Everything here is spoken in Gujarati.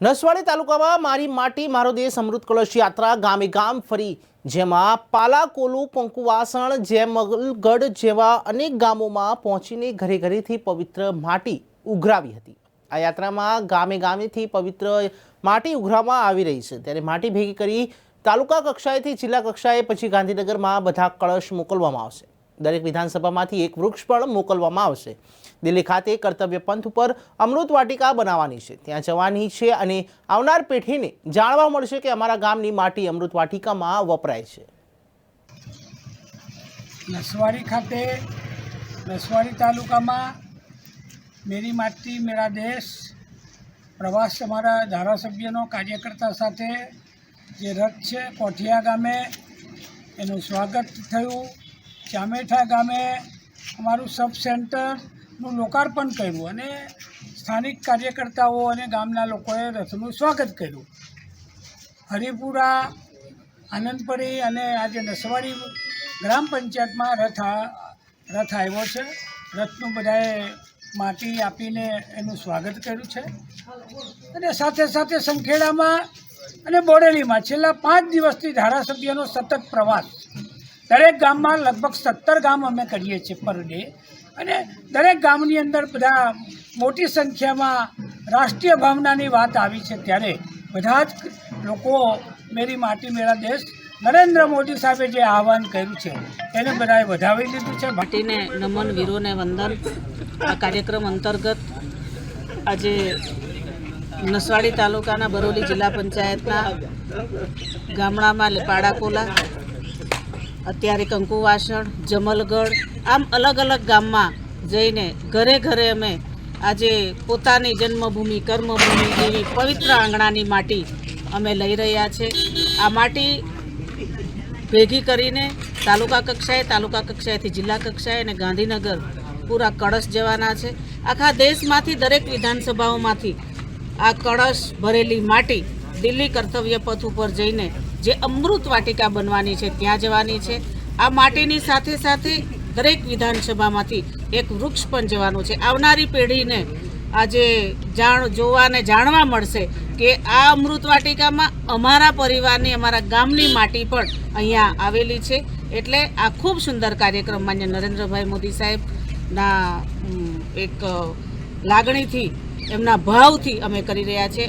નસવાડી તાલુકામાં મારી માટી, મારો દેશ અમૃત કળશ યાત્રા ગામે ગામ ફરી. જેમાં પાલાકોલુ, પંકુવાસણ જેમગઢ જેવા અનેક ગામોમાં પહોંચીને ઘરે ઘરેથી પવિત્ર માટી ઉઘરાવી હતી. આ યાત્રામાં ગામે ગામેથી પવિત્ર માટી ઉઘરાવવામાં આવી રહી છે. ત્યારે માટી ભેગી કરી તાલુકા કક્ષાએથી જિલ્લા કક્ષાએ, પછી ગાંધીનગરમાં બધા કળશ મોકલવામાં આવશે. દરેક વિધાનસભામાંથી એક વૃક્ષ પણ મોકલવામાં આવશે. દિલ્હી ખાતે કર્તવ્ય પંથ ઉપર અમૃત વાટિકા બનાવવાની છે. ત્યાં જવાની છે અને આવનાર પેઢીને જાણવા મળશે કે અમારા ગામની માટી અમૃત વાટિકામાં વપરાય છે. નસવાડી ખાતે નસવાડી તાલુકામાં મેરી માટી, મેરા દેશ, પ્રવાસ અમારા ધારાસભ્યનો કાર્યકર્તા સાથે જે રથ છે, કોઠિયા ગામે, એનું સ્વાગત થયું. ચામેઠા ગામે અમારું સબ સેન્ટરનું લોકાર્પણ કર્યું અને સ્થાનિક કાર્યકર્તાઓ અને ગામના લોકોએ રથનું સ્વાગત કર્યું. હરિપુરા, આનંદપરી અને આજે નસવાડી ગ્રામ પંચાયતમાં રથ રથ આવ્યો છે. રથનું બધાએ માટી આપીને એનું સ્વાગત કર્યું છે. અને સાથે સાથે સંખેડામાં અને બોડેલીમાં છેલ્લા પાંચ દિવસથી ધારાસભ્યનો સતત પ્રવાસ. દરેક ગામમાં લગભગ સત્તર ગામ અમે કરીએ છીએ પર ડે. અને દરેક ગામની અંદર બધા મોટી સંખ્યામાં રાષ્ટ્રીય ભાવનાની વાત આવી છે ત્યારે બધા જ લોકો મેરી માટી, મેરા દેશ, નરેન્દ્ર મોદી સાહેબે જે આહવાન કર્યું છે એને બધાએ વધાવી લીધું છે. માટીને, નમન, વીરોને વંદન. આ કાર્યક્રમ અંતર્ગત આજે નસવાડી તાલુકાના બરોલી જિલ્લા પંચાયતના ગામડામાં પાડાકોલા અત્યારે કંકુવાસણ જમલગઢ, આમ અલગ અલગ ગામમાં જઈને ઘરે ઘરે અમે આજે પોતાની જન્મભૂમિ, કર્મભૂમિ જેવી પવિત્ર આંગણાની માટી અમે લઈ રહ્યા છે. આ માટી ભેગી કરીને તાલુકા કક્ષાએ, તાલુકા કક્ષાએથી જિલ્લા કક્ષાએ અને ગાંધીનગર પૂરા કળશ જવાના છે. આખા દેશમાંથી દરેક વિધાનસભાઓમાંથી આ કળશ ભરેલી માટી દિલ્હી કર્તવ્ય પથ ઉપર જઈને જે અમૃત વાટિકા બનવાની છે, ત્યાં જવાની છે. આ માટીની સાથે સાથે દરેક વિધાનસભામાંથી એક વૃક્ષ પણ જવાનું છે. આવનારી પેઢીને આજે જાણ, જોવાને જાણવા મળશે કે આ અમૃત વાટિકામાં અમારા પરિવારની, અમારા ગામની માટી પણ અહીંયા આવેલી છે. એટલે આ ખૂબ સુંદર કાર્યક્રમ માન્ય નરેન્દ્રભાઈ મોદી સાહેબના એક લાગણીથી, એમના ભાવથી અમે કરી રહ્યા છીએ.